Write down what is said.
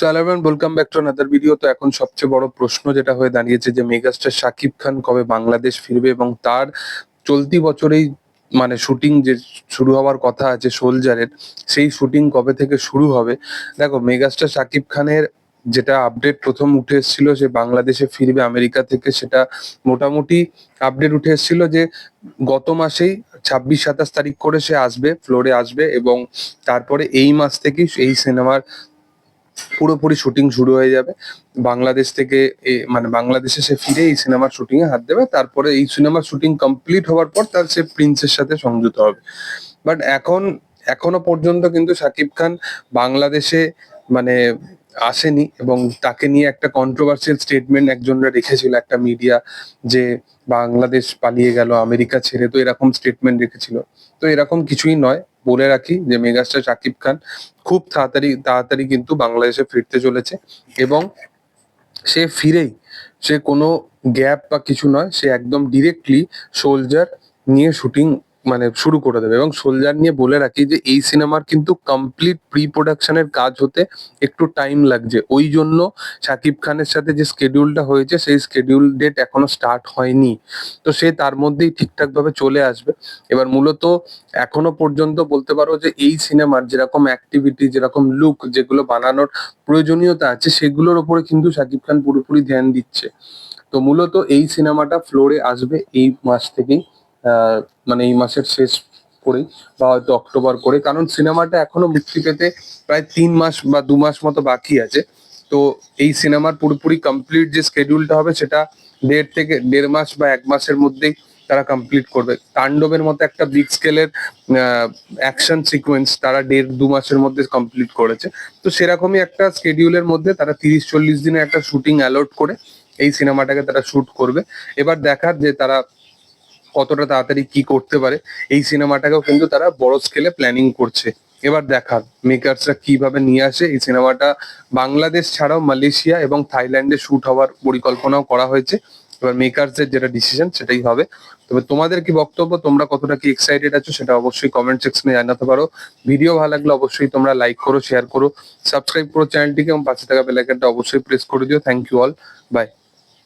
So অ্যালামান welcome back to another video তো এখন সবচেয়ে বড় প্রশ্ন যেটা হয়ে দাঁড়িয়েছে যে মেগাস্টার শাকিব খান কবে বাংলাদেশ ফিরবে এবং তার চলতি বছরেই মানে শুটিং যে শুরু হওয়ার কথা আছে সোলজারের সেই শুটিং কবে থেকে শুরু হবে? দেখো, মেগাস্টার শাকিব খানের যেটা আপডেট প্রথম উঠে এসেছিল যে বাংলাদেশে ফিরবে আমেরিকা থেকে, সেটা মোটামুটি আপডেট উঠে এসেছিল যে গত মাসেই ছাব্বিশ সাতাশ তারিখ করে সে আসবে ফ্লোরে আসবে এবং তারপরে এই মাস থেকেই এই সিনেমার পুরোপুরি শুটিং শুরু হয়ে যাবে। বাংলাদেশ থেকে মানে বাংলাদেশে সে ফিরে এই সিনেমার শুটিং এ হাত দেবে। তারপরে এই সিনেমার শুটিং কমপ্লিট হওয়ার পর তার সে প্রিন্সের সাথে সংযুক্ত হবে। বাট এখন, এখনও পর্যন্ত কিন্তু শাকিব খান বাংলাদেশে মানে আসেনি এবং তাকে নিয়ে একটা কন্ট্রোভার্সিয়াল স্টেটমেন্ট একজনরা রেখেছিল একটা মিডিয়া যে বাংলাদেশ পালিয়ে গেল, আমেরিকা ছেড়ে তো এরকম স্টেটমেন্ট রেখেছিল। তো এরকম কিছুই নয়। বলে রাখি যে মেগাস্টার শাকিব খান খুব তাড়াতাড়ি তাড়াতাড়ি কিন্তু বাংলাদেশে ফিরতে চলেছে এবং সে ফিরেই সে কোনো গ্যাপ বা কিছু নয়, সে একদম ডিরেক্টলি সোলজার নিয়ে শুটিং মানে শুরু করে দেবে। এবং সোলজার নিয়ে বলে রাখি যে, এই সিনেমার কিন্তু কমপ্লিট প্রি প্রোডাকশনের কাজ হতে একটু টাইম লাগছে। ওই জন্য শাকিব খানের সাথে যে স্কেডিউলটা হয়েছে, সেই স্কেডিউল ডেট এখনও স্টার্ট হয়নি। তো সে তার মধ্যেই ঠিকঠাক ভাবে চলে আসবে। এবার মূলত এখনও পর্যন্ত বলতে পারো যে, এই সিনেমার যেরকম অ্যাক্টিভিটি যেরকম লুক যেগুলো বানানোর প্রয়োজনীয়তা আছে, সেগুলোর উপরে কিন্তু শাকিব খান পুরোপুরি ধ্যান দিচ্ছে। তো মূলত এই সিনেমাটা ফ্লোরে আসবে এই মাস থেকেই। মানে এই মাসের শেষ করেই বা হয়তো অক্টোবর করে, কারণ সিনেমাটা এখনও মুক্তি পেতে প্রায় তিন মাস বা দু মাস মতো বাকি আছে। তো এই সিনেমার পুরোপুরি কমপ্লিট যে স্কেডিউলটা হবে, সেটা দেড় থেকে দেড় মাস বা এক মাসের মধ্যেই তারা কমপ্লিট করবে। তাণ্ডবের মতো একটা বিগ স্কেলের অ্যাকশন সিকোয়েন্স তারা দেড় দু মাসের মধ্যে কমপ্লিট করেছে। তো সেরকমই একটা স্কেডিউলের মধ্যে তারা তিরিশ চল্লিশ দিনে একটা শুটিং অ্যালট করে এই সিনেমাটাকে তারা শুট করবে। এবার দেখার যে তারা কতটা তাড়াতাড়ি কি করতে পারে, এই সিনেমাটাকেও কিন্তু তারা বড় স্কেলে প্ল্যানিং করছে। এবার দেখার মেকার্সরা কীভাবে নিয়ে আসে, এই সিনেমাটা বাংলাদেশ ছাড়াও মালয়েশিয়া এবং থাইল্যান্ডে শুট হওয়ার পরিকল্পনাও করা হয়েছে। এবার মেকার্সদের যেটা ডিসিশন সেটাই হবে। তবে তোমাদের কি বক্তব্য? তোমরা কতটা কি এক্সাইটেড আছো সেটা অবশ্যই কমেন্ট সেকশনে জানাতে পারো। ভিডিও ভালো লাগলে অবশ্যই তোমরা লাইক করো শেয়ার করো সাবস্ক্রাইব করো চ্যানেলটিকে এবং পাশে থাকা বেল আইকনটা অবশ্যই প্রেস করে দিও। Thank you all by